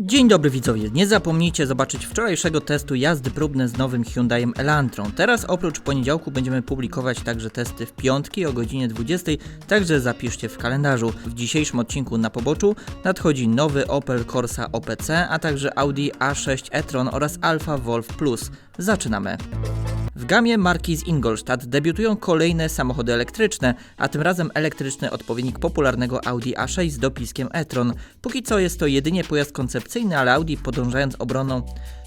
Dzień dobry widzowie, nie zapomnijcie zobaczyć wczorajszego testu jazdy próbne z nowym Hyundaiem Elantrą. Teraz oprócz poniedziałku będziemy publikować także testy w piątki o godzinie 20, także zapiszcie w kalendarzu. W dzisiejszym odcinku na poboczu nadchodzi nowy Opel Corsa OPC, a także Audi A6 e-tron oraz Alfa Wolf Plus. Zaczynamy! W gamie marki z Ingolstadt debiutują kolejne samochody elektryczne, a tym razem elektryczny odpowiednik popularnego Audi A6 z dopiskiem e-tron. Póki co jest to jedynie pojazd koncepcyjny, ale Audi podążając obroną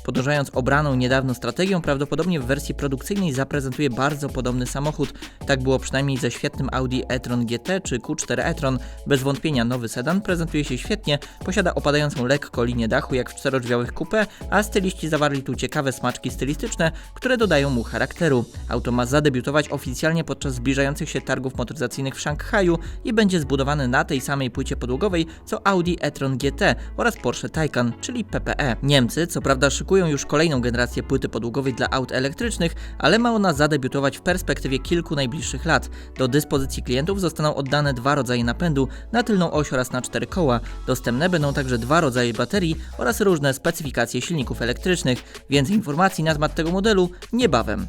Podążając obraną niedawno strategią, prawdopodobnie w wersji produkcyjnej zaprezentuje bardzo podobny samochód. Tak było przynajmniej ze świetnym Audi e-tron GT czy Q4 e-tron. Bez wątpienia nowy sedan prezentuje się świetnie, posiada opadającą lekko linię dachu jak w czterodrzwiowych coupe, a styliści zawarli tu ciekawe smaczki stylistyczne, które dodają mu charakteru. Auto ma zadebiutować oficjalnie podczas zbliżających się targów motoryzacyjnych w Szanghaju i będzie zbudowany na tej samej płycie podłogowej co Audi e-tron GT oraz Porsche Taycan, czyli PPE. Niemcy co prawda szykują już kolejną generację płyty podługowej dla aut elektrycznych, ale ma ona zadebiutować w perspektywie kilku najbliższych lat. Do dyspozycji klientów zostaną oddane dwa rodzaje napędu na tylną oś oraz na cztery koła. Dostępne będą także dwa rodzaje baterii oraz różne specyfikacje silników elektrycznych. Więcej informacji na temat tego modelu niebawem.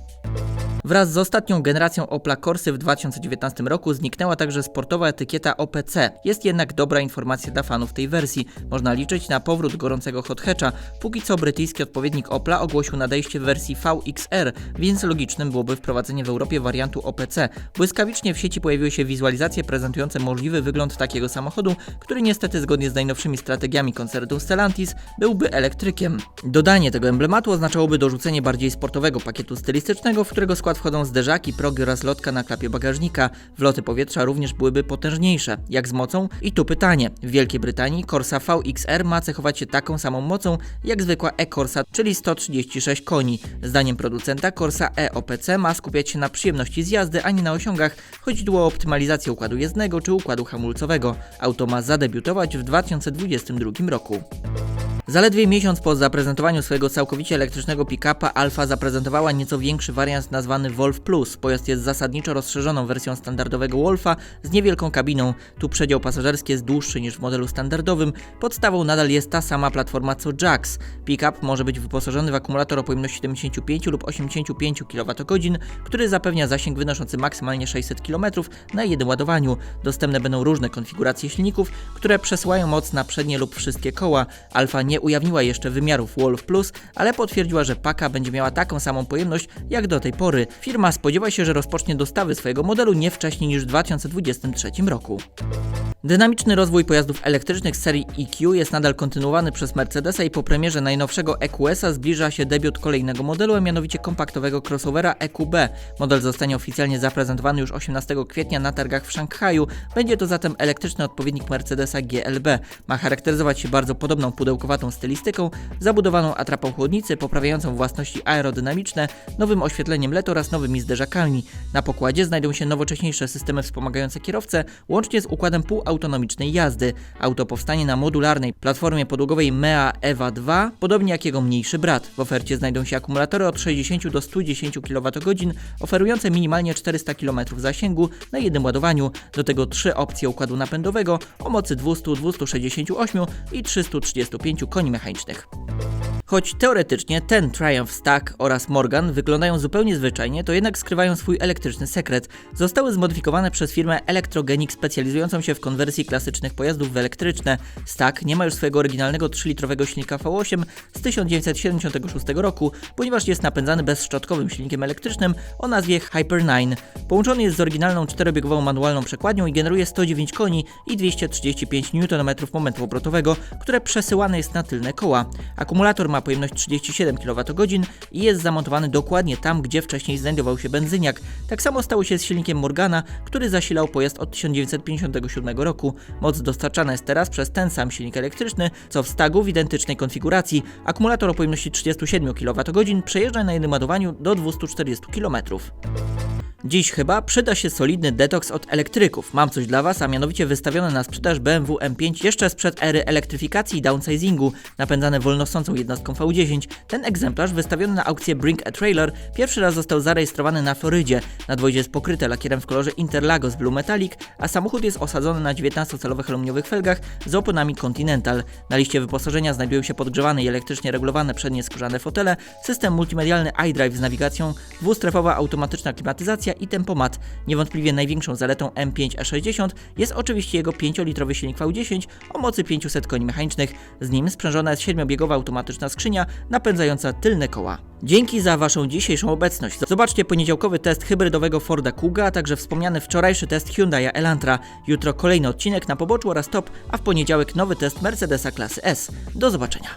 Wraz z ostatnią generacją Opla Corsy w 2019 roku zniknęła także sportowa etykieta OPC. Jest jednak dobra informacja dla fanów tej wersji. Można liczyć na powrót gorącego hot hatcha. Póki co brytyjski odpowiednik Opla ogłosił nadejście w wersji VXR, więc logicznym byłoby wprowadzenie w Europie wariantu OPC. Błyskawicznie w sieci pojawiły się wizualizacje prezentujące możliwy wygląd takiego samochodu, który niestety zgodnie z najnowszymi strategiami koncertu Stellantis byłby elektrykiem. Dodanie tego emblematu oznaczałoby dorzucenie bardziej sportowego pakietu stylistycznego, w którego skład wchodzą zderzaki, progi oraz lotka na klapie bagażnika. Wloty powietrza również byłyby potężniejsze. Jak z mocą? I tu pytanie. W Wielkiej Brytanii Corsa VXR ma cechować się taką samą mocą jak zwykła e-Corsa, czyli 136 koni. Zdaniem producenta Corsa e-OPC ma skupiać się na przyjemności z jazdy, a nie na osiągach. Chodzi tu o optymalizację układu jezdnego czy układu hamulcowego. Auto ma zadebiutować w 2022 roku. Zaledwie miesiąc po zaprezentowaniu swojego całkowicie elektrycznego pick-upa Alfa zaprezentowała nieco większy wariant nazwany Wolf Plus. Pojazd jest zasadniczo rozszerzoną wersją standardowego Wolfa z niewielką kabiną. Tu przedział pasażerski jest dłuższy niż w modelu standardowym. Podstawą nadal jest ta sama platforma co Jax. Pick-up może być wyposażony w akumulator o pojemności 75 lub 85 kWh, który zapewnia zasięg wynoszący maksymalnie 600 km na jednym ładowaniu. Dostępne będą różne konfiguracje silników, które przesyłają moc na przednie lub wszystkie koła. Alfa nie ujawniła jeszcze wymiarów Wolf Plus, ale potwierdziła, że paka będzie miała taką samą pojemność jak do tej pory. Firma spodziewa się, że rozpocznie dostawy swojego modelu nie wcześniej niż w 2023 roku. Dynamiczny rozwój pojazdów elektrycznych z serii EQ jest nadal kontynuowany przez Mercedesa i po premierze najnowszego EQS-a zbliża się debiut kolejnego modelu, a mianowicie kompaktowego crossovera EQB. Model zostanie oficjalnie zaprezentowany już 18 kwietnia na targach w Szanghaju. Będzie to zatem elektryczny odpowiednik Mercedesa GLB. Ma charakteryzować się bardzo podobną pudełkowatą stylistyką, zabudowaną atrapą chłodnicy, poprawiającą własności aerodynamiczne, nowym oświetleniem LED oraz nowymi zderzakami. Na pokładzie znajdą się nowocześniejsze systemy wspomagające kierowcę, łącznie z układem półautonomicznej jazdy. Auto powstanie na modularnej platformie podłogowej MEA EVA 2, podobnie jak jego mniejszy brat. W ofercie znajdą się akumulatory od 60 do 110 kWh, oferujące minimalnie 400 km zasięgu na jednym ładowaniu. Do tego trzy opcje układu napędowego o mocy 200, 268 i 335 koni mechanicznych. Choć teoretycznie ten Triumph Stack oraz Morgan wyglądają zupełnie zwyczajnie, to jednak skrywają swój elektryczny sekret. Zostały zmodyfikowane przez firmę Electrogenic specjalizującą się w konwersji klasycznych pojazdów w elektryczne. Stack nie ma już swojego oryginalnego 3-litrowego silnika V8 z 1976 roku, ponieważ jest napędzany bezszczotkowym silnikiem elektrycznym o nazwie Hyper 9. Połączony jest z oryginalną czterobiegową manualną przekładnią i generuje 109 koni i 235 Nm momentu obrotowego, które przesyłane jest na tylne koła. Akumulator ma pojemność 37 kWh i jest zamontowany dokładnie tam, gdzie wcześniej znajdował się benzyniak. Tak samo stało się z silnikiem Morgana, który zasilał pojazd od 1957 roku. Moc dostarczana jest teraz przez ten sam silnik elektryczny, co w stagu w identycznej konfiguracji. Akumulator o pojemności 37 kWh przejeżdża na jednym ładowaniu do 240 km. Dziś chyba przyda się solidny detoks od elektryków. Mam coś dla Was, a mianowicie wystawione na sprzedaż BMW M5 jeszcze sprzed ery elektryfikacji i downsizingu, napędzane wolnosącą jednostką V10. Ten egzemplarz wystawiony na aukcję Bring a Trailer pierwszy raz został zarejestrowany na Florydzie. Nadwozie jest pokryte lakierem w kolorze Interlagos Blue Metallic, a samochód jest osadzony na 19-calowych aluminiowych felgach z oponami Continental. Na liście wyposażenia znajdują się podgrzewane i elektrycznie regulowane przednie skórzane fotele, system multimedialny iDrive z nawigacją, dwustrefowa automatyczna klimatyzacja i tempomat. Niewątpliwie największą zaletą M5 E60 jest oczywiście jego 5-litrowy silnik V10 o mocy 500 koni mechanicznych. Z nim sprzężona jest 7-biegowa automatyczna skrzynia napędzająca tylne koła. Dzięki za Waszą dzisiejszą obecność. Zobaczcie poniedziałkowy test hybrydowego Forda Kuga, a także wspomniany wczorajszy test Hyundai Elantra. Jutro kolejny odcinek na poboczu oraz top, a w poniedziałek nowy test Mercedesa klasy S. Do zobaczenia.